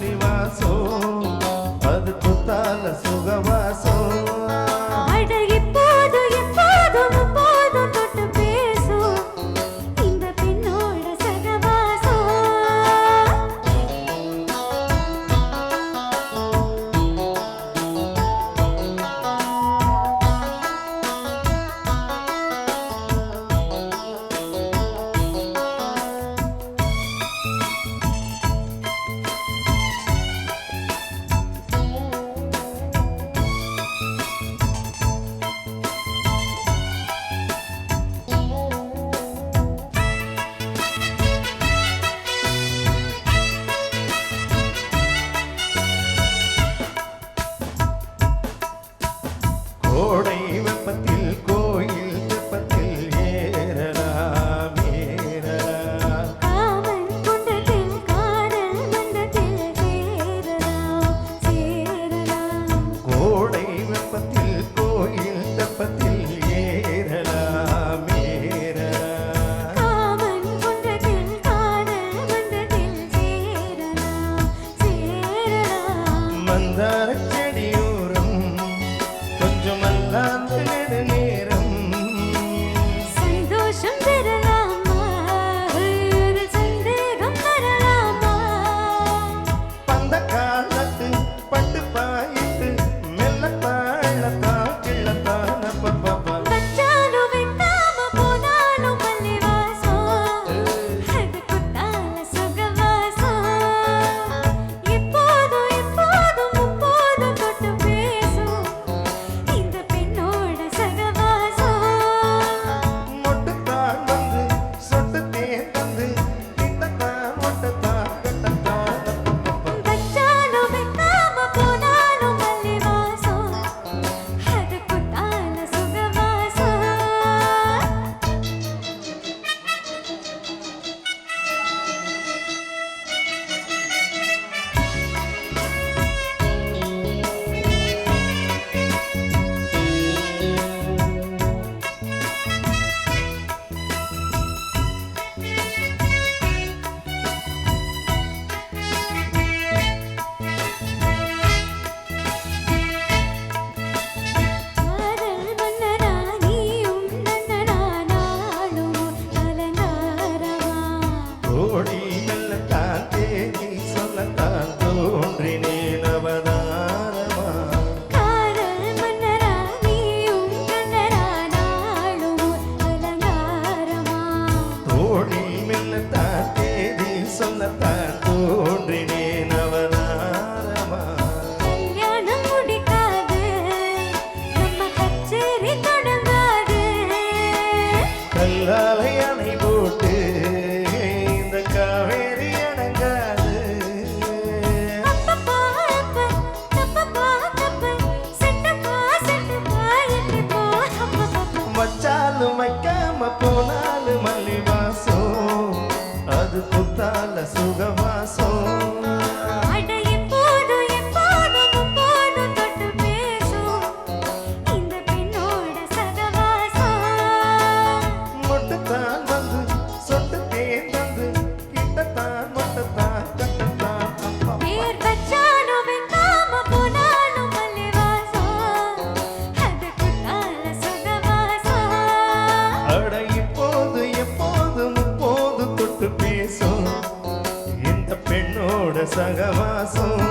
నివాసం అద్భుతాల సుగవా கோடை வெப்பத்தில் கோயில் தெப்பத்தில் ஏறலாம் ஏறலாம் அவன் குன்றத்தில் காடல் மன்றத்தில் சேரலாம் சேரலாம் கோடை அது கொத்தால சுகவாசம் sangavasam